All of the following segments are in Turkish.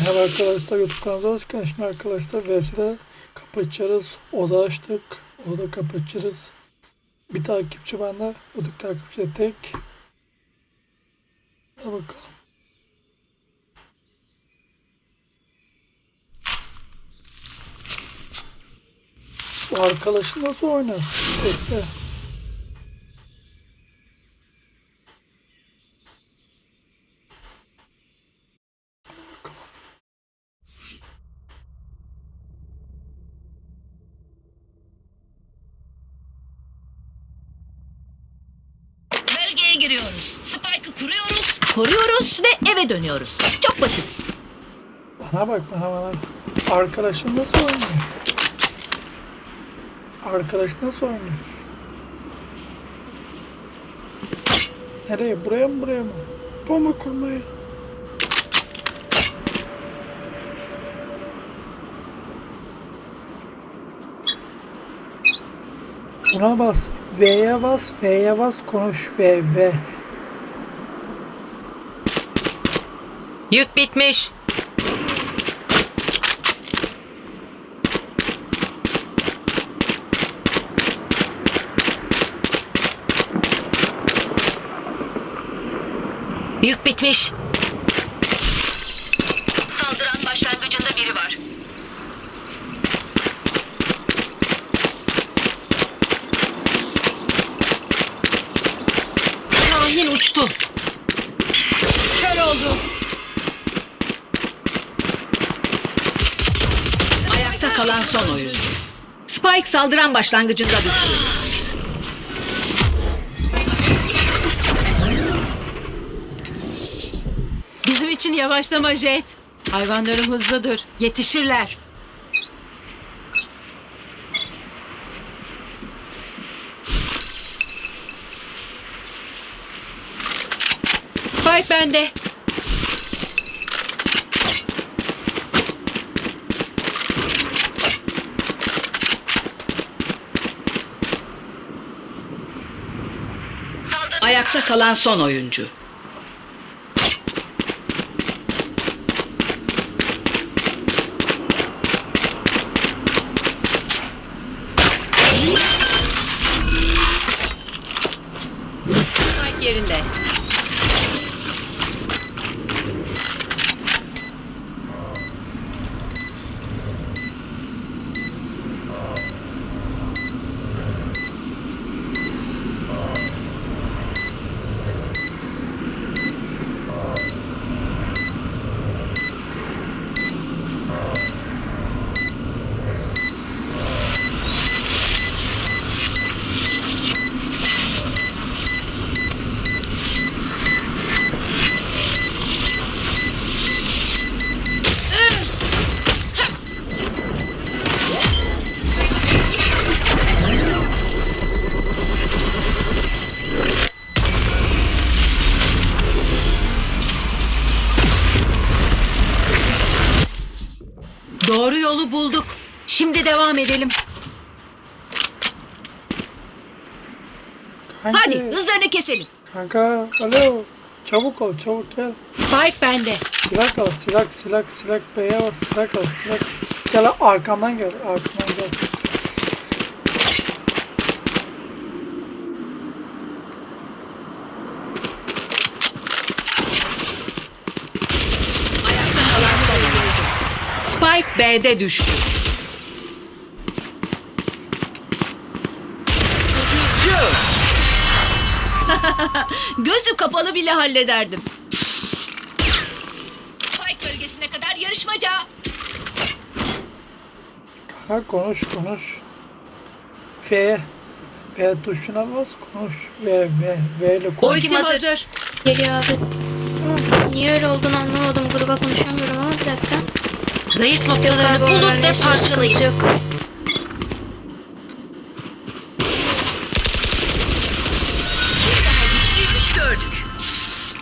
Merhaba arkadaşlar YouTube kanalına hoş geldiniz. Şimdi arkadaşlar VS'de kapı açarız. Oda açtık. Oda kapı açarız. Bir takipçi bende. Ödük takipçi de tek. Hadi bakalım. Bu arkadaşı nasıl oynar? Bekle. Bölgeye giriyoruz. Spike'ı kuruyoruz, koruyoruz ve eve dönüyoruz. Çok basit. Bana bak bana bana. Arkadaşın nasıl oynuyor? Arkadaş nasıl oynuyor? Nereye? Buraya mı buraya mı? Bomba kurmaya. Buna bas. V'ye bas. V'ye bas. Konuş. V. V. Yük bitmiş. Yük bitmiş. Saldıran başlangıcında biri var. Kahin uçtu. Kör oldu. Ayakta kalan son oyuncu. Spike saldıran başlangıcında düştü. Bizim için yavaşlama Jet. Hayvanlarım hızlıdır. Yetişirler. Spike bende. Saldıran Ayakta kalan son oyuncu. Spike yerinde. Doğru yolu bulduk. Şimdi devam edelim. Kanka, Hadi hızlarını keselim. Kanka alo. Çabuk ol çabuk gel. Spike bende. Silah al silah silah silah B'ye bas silah al silah. Gel arkamdan gel arkamdan gel. Ayakta kalan son oyuncu. Spike B'de düştü. Gözü kapalı bile hallederdim. Spike bölgesine kadar yarışmaca. Kanka konuş konuş. F. V tuşuna bas konuş. V V V ile konuş. Ultim hazır. Geliyor abi. Niye öyle olduğunu anlamadım. Gruba konuşamıyorum ama bir dakika. Zayıf noktalarını onların ve parçalayın.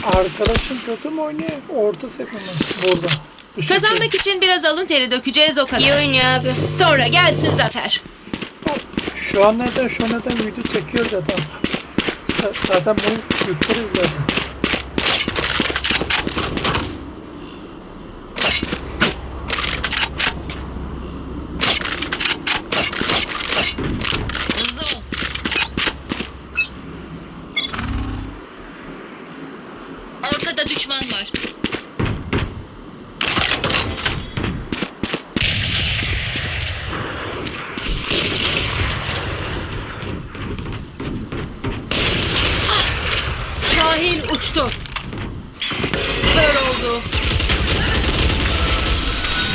Arkadaşın kötü mü oynuyor? Orta mi? Burada. Bu şekilde. Kazanmak için biraz alın teri dökeceğiz o İyi kadar. oynuyor abi. Sonra gelsin zafer. Şu an neden şu an neden video çekiyor zaten. Zaten bunu yükleriz zaten. Düşman var. Şahin uçtu. Kör oldu.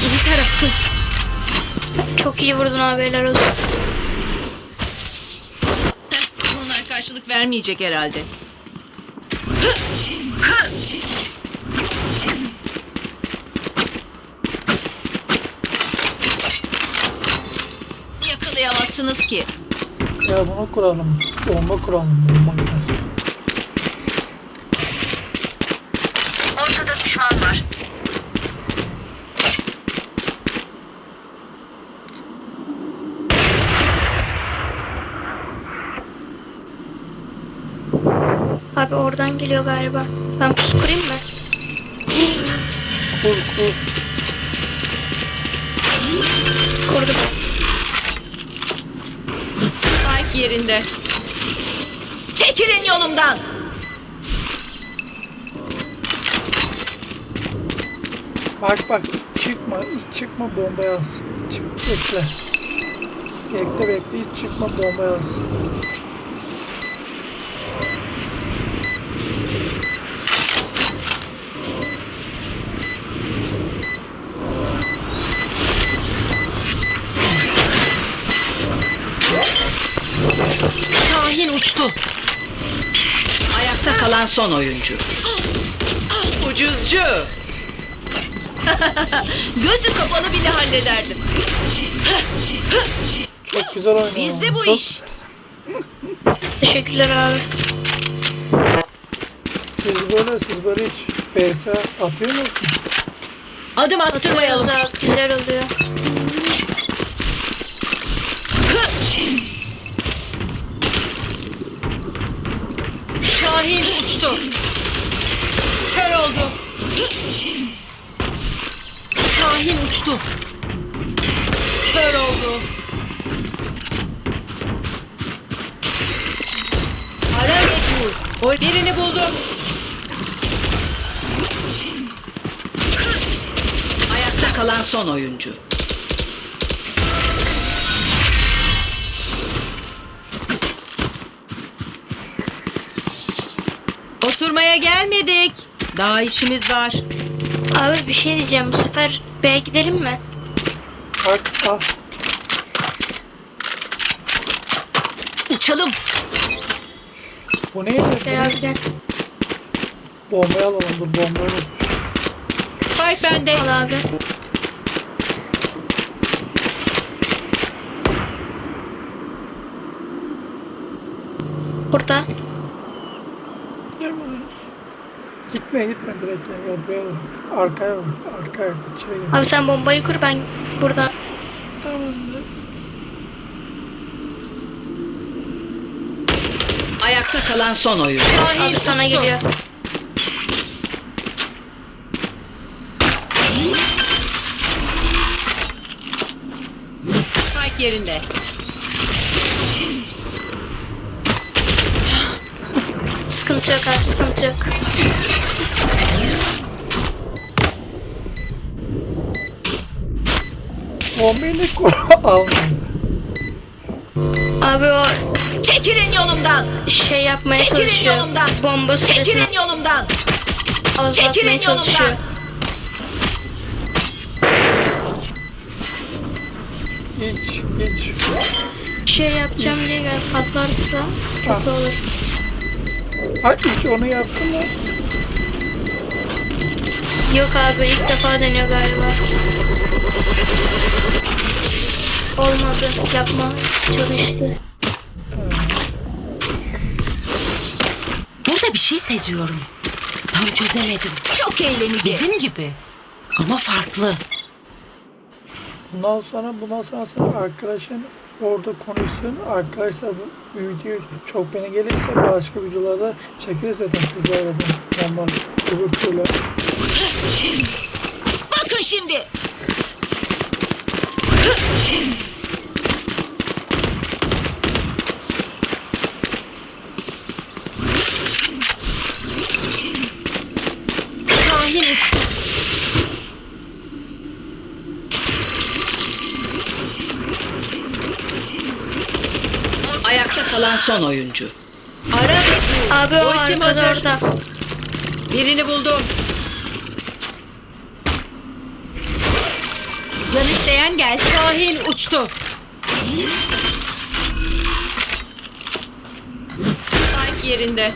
İyi tarafı. Çok iyi vurdun abi helal olsun. Bunlar karşılık vermeyecek herhalde. Yakalayamazsınız ki. Ya bunu kuralım. Bomba kuralım. Bomba gider. Ortada düşman var. Abi oradan geliyor galiba. Ben pus kurayım mı? Kur kur. Yerinde. Çekilin yolumdan. Bak bak çıkma hiç çıkma bomba yaz. Çık bekle. Bekle bekle hiç çıkma bomba yaz. Şahin uçtu. Ayakta kalan son oyuncu. Ucuzcu. Gözü kapalı bile hallederdim. Çok güzel oynuyor. Bizde bu Çok- iş. Teşekkürler abi. Siz böyle siz böyle hiç PS atıyor musunuz? Adım attırmayalım. abi güzel oluyor. Şahin uçtu. Kör oldu. Şahin uçtu. Kör oldu. Ara vur. O birini buldum. Ayakta kalan son oyuncu. Oturmaya gelmedik. Daha işimiz var. Abi bir şey diyeceğim bu sefer B'ye gidelim mi? Bak ah Uçalım. bu neydi? Gel abi gel. Bombayı alalım dur bombayı unutmuş. Spike bende. Al abi. Burada. Gitme gitme direkt gel gel buraya bak. Arkaya bak. Arkaya içeri gel. Abi sen bombayı kur ben burada. Ayakta kalan son oyuncu. Şahin Abi sana geliyor. Spike yerinde. Sıkıntı yok abi sıkıntı yok. Bombayı ne kur? Almadım. Abi o Çekilin yolumdan. şey yapmaya Çekilin çalışıyor. yolumdan. Bomba süresini Çekilin yolumdan. azaltmaya çekilin çalışıyor. yolumdan. Hiç hiç. Şey yapacağım diye gel patlarsa kötü olur. Ay hiç onu yaptın mı? Yok abi ilk defa deniyor galiba. Olmadı. Yapma. Çalıştı. Burada bir şey seziyorum. Tam çözemedim. Çok eğlenceli. Bizim gibi. Ama farklı. Bundan sonra bundan sonra sen arkadaşın orada konuşsun. Arkadaşlar bu video çok beni gelirse başka videolarda çekeriz zaten kızlarla da. Normal. Bakın şimdi. kalan son oyuncu. Ara. Abi o Ultim arkada hazır. orada. Birini buldum. Can isteyen gel. Şahin uçtu. Spike yerinde.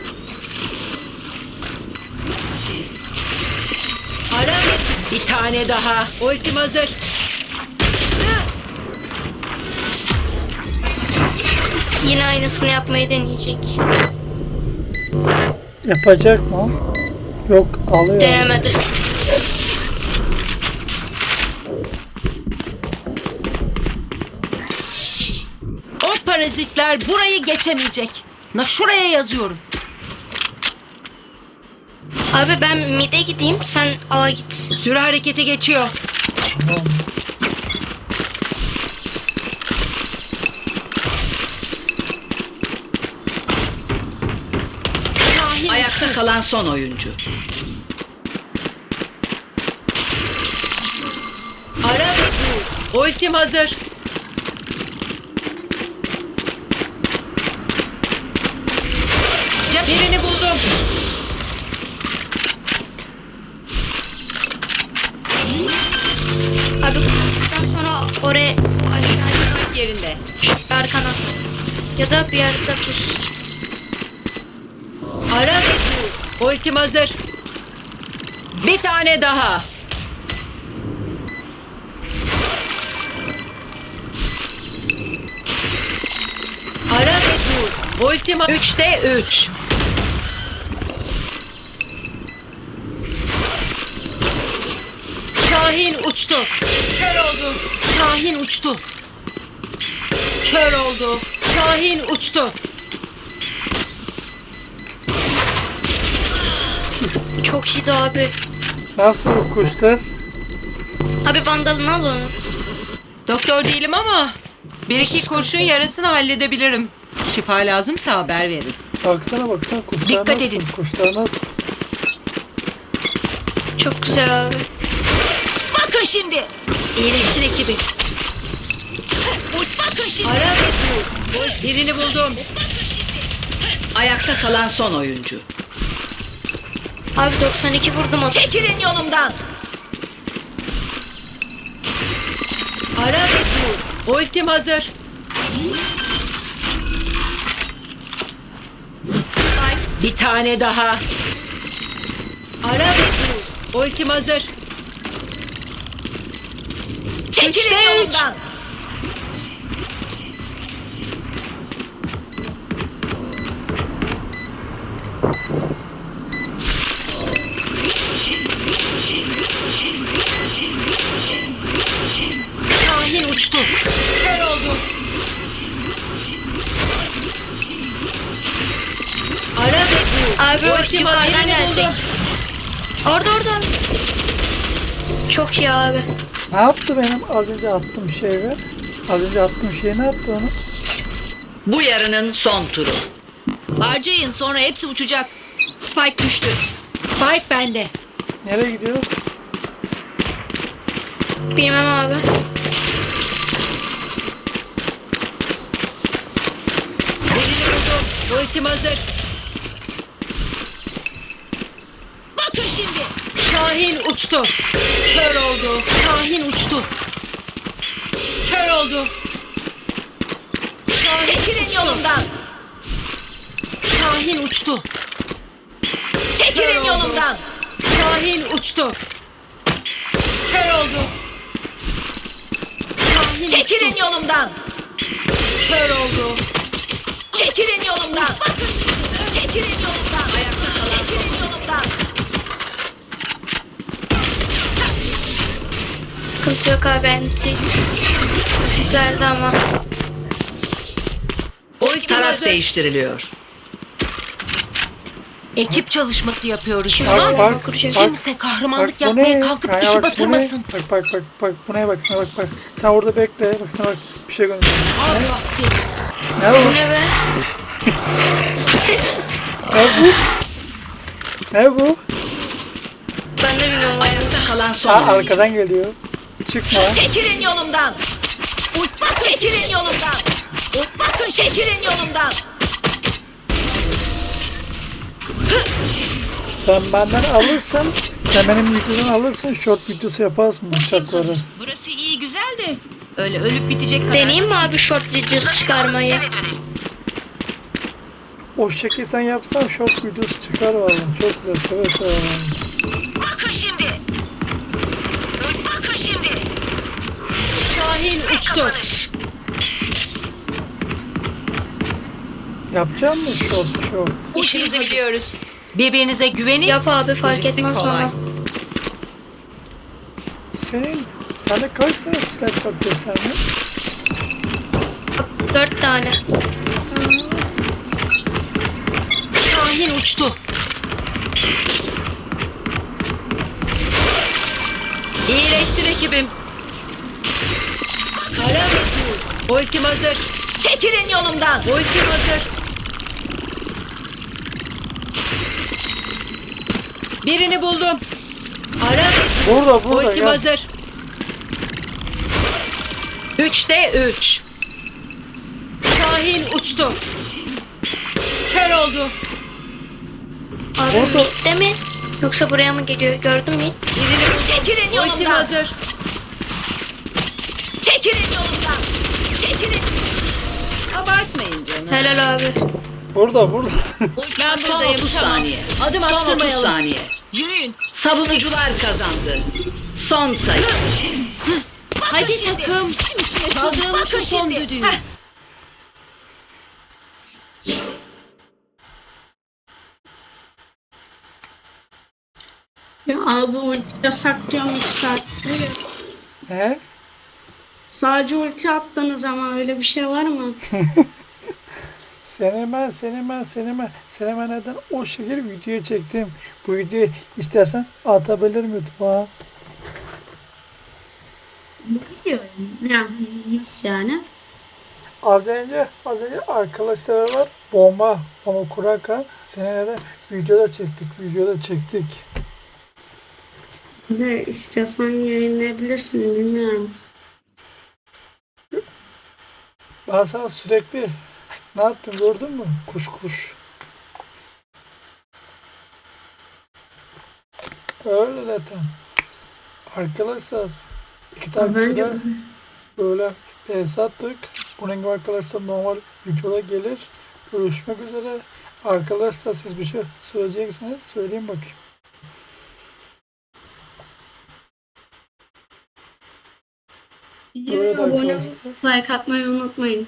Ara bir tane daha. Ultim hazır. Yine aynısını yapmayı deneyecek. Yapacak mı? Yok alıyor. Denemedi. O parazitler burayı geçemeyecek. Na şuraya yazıyorum. Abi ben mid'e gideyim sen ala git. Süre hareketi geçiyor. Şahin Ayakta kalan son oyuncu. Ara ve. Ultim hazır. Birini buldum. Abi kurduktan sonra oraya aşağıya Yerinde. arkana. Ya da bir yerde pus. Ara ve bul. Ultim hazır. Bir tane daha. Ara ve bul. Ultima 3'te 3. Şahin uçtu. Kör oldu. Şahin uçtu. Kör oldu. Şahin uçtu. Çok iyiydi abi. Nasıl bu kuşlar? Abi vandalını al onu. Doktor değilim ama bir iki kurşun yarasını halledebilirim. Şifa lazımsa haber verin. Baksana baksana kuşlar Dikkat nasıl? edin. Kuşlar nasıl? Çok güzel abi. Bakın şimdi. İyileşsin ekibi. Bakın şimdi. Ara ve bul. Birini buldum. Ayakta kalan son oyuncu. Abi 92 vurdum onu. Çekilin yolumdan. Ara ve. Ultim hazır. Bir tane daha. Ara ve. Ultim hazır. Çekilin Üçte yolumdan. Ultim yukarıdan gelecek. Orada orada. Çok iyi abi. Ne yaptı benim az önce attığım şey ver? Az önce attığım şey ne yaptı onu? Bu yarının son turu. Harcayın sonra hepsi uçacak. Spike düştü. Spike bende. Nereye gidiyor? Bilmem abi. Birini buldum. Ultim hazır. Bakın şimdi. Şahin uçtu. Kör oldu. Şahin uçtu. Kör oldu. Şahin Çekilin uçtu. yolumdan. Şahin uçtu. Çekilin oldu. yolumdan. Şahin uçtu. Kör oldu. Şahin Çekilin uçtu. yolumdan. Kör oldu. Çekilin yolumdan. Çekilin yolumdan. Ayakta kalan Çekilin yolumdan. Sıkıntı yok abi enti. Güzeldi ama. Ultim Taraf değiştiriliyor. Ekip çalışması yapıyoruz. Bak Tamam. bak. kuracak. bak. Kimse kahramanlık Bak bu yapmaya ne? kalkıp Kaya işi bak bu ne? batırmasın. Bak bak bak bak bu neye bak sana bak bak. Sen orada bekle bak sana bak bir şey gönder. Al vakti. Ne Bu bu? ne be? Ne bu? Ne bu? Ben de bilmiyorum. Ayakta kalan son Aa, oyuncu. arkadan geliyor. Çıkma. Çekilin yolumdan. Uç, Çekilin yolumdan. Bakın çekilin yolumdan. Sen benden alırsın. Sen benim videodan alırsın. Short videosu yaparsın bıçakları. Hazır. Burası iyi güzel de. Öyle ölüp bitecek kadar. Deneyeyim mi abi short videosu çıkarmayı? O şekil sen yapsan short videosu çıkar valla. Çok güzel. Seve seve Şahin uçtu. Yapacak mısın short short? İşimizi biliyoruz. Birbirinize güvenin. Yap abi fark Gerisi etmez kolay. bana. Senin sende kaç tane Skype var deseni? Dört tane. Şahin uçtu. İyileştir ekibim. Ultim hazır. Çekilin yolumdan. Ultim hazır. Birini buldum. Ara. Burada burada Ultim gel. hazır. Üçte üç. Şahin uçtu. Kör oldu. Abi Orada- mi? Yoksa buraya mı geliyor? Gördün mü? Çekilin Ultim yolumdan. hazır. Çekilin yolumdan. Çekilin. Abartmayın canım. Helal abi. Burada burada. Ben Son buradayım 30 tamam. saniye. Adım Son 30 attırmayalım. saniye. Yürüyün. Savunucular kazandı. Son sayı. Hadi şimdi. takım. Kaldıralım Bakın şu son şimdi. düdüğü. Heh. Ya abi ulti yasaklıyormuş sadece. He? Sadece ulti attığınız zaman öyle bir şey var mı? Ben, seni ben neden o şekil video çektim. Bu videoyu istersen atabilirim YouTube'a. Biliyorum. Yani nasıl yani? Az önce, az önce arkadaşlar var bomba, kurarken seni de videoda çektik, videoda çektik. Ve istiyorsan yayınlayabilirsin bilmiyorum. Ben sana sürekli ne yaptım gördün mü? Kuş kuş. Öyle zaten. Arkadaşlar iki tane de böyle PS attık. Bunun gibi arkadaşlar normal videoda gelir. Görüşmek üzere. Arkadaşlar siz bir şey söyleyeceksiniz. Söyleyeyim bakayım. Videoya abone arkadaşlar. like atmayı unutmayın.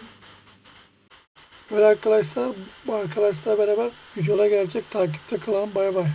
Böyle arkadaşlar bu arkadaşlar beraber videolar gelecek. Takipte kalalım. Bay bay.